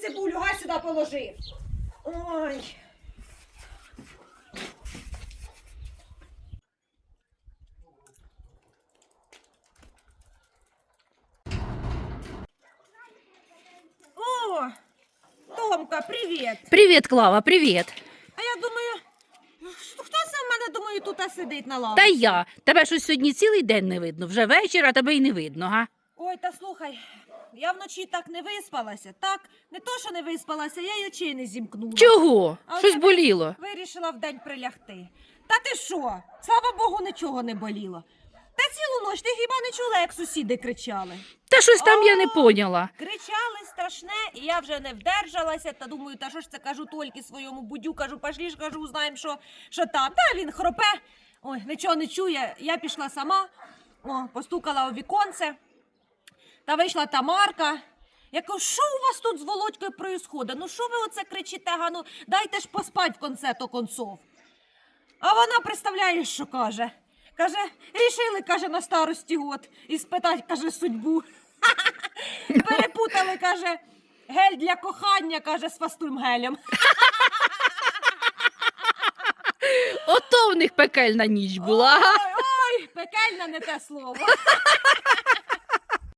цибулю, га сюди положив. Ой. О, Томка, привіт. Привіт, Клава, привіт. А я думаю, хто це в мене, думаю, тут сидить на лаві? Та я. Тебе щось сьогодні цілий день не видно. Вже вечір, а тебе й не видно, га? Ой, та слухай, я вночі так не виспалася. Так, не то, що не виспалася, я й очей не зімкнула. Чого? А Щось боліло. Вирішила вдень прилягти. Та ти що? Слава Богу, нічого не боліло. Та цілу ніч ти хіба не чула, як сусіди кричали? Та щось там я не поняла. Кричали страшне, і я вже не вдержалася, та думаю, та що ж це кажу тільки своєму будю, кажу, пошлі ж кажу, знаємо, що, що там. Та він хропе. Ой, нічого не чує. Я пішла сама, о, постукала у віконце. Та вийшла Тамарка. Я кажу, що у вас тут з Володькою происходить? Ну що ви оце кричите, га? Ну дайте ж поспать в конце то концов. А вона, представляєш, що каже? Каже, рішили, каже, на старості год і спитать, каже, судьбу. Перепутали, каже, гель для кохання, каже, з фастум гелем. Ото в них пекельна ніч була. Ой, ой, пекельне не те слово.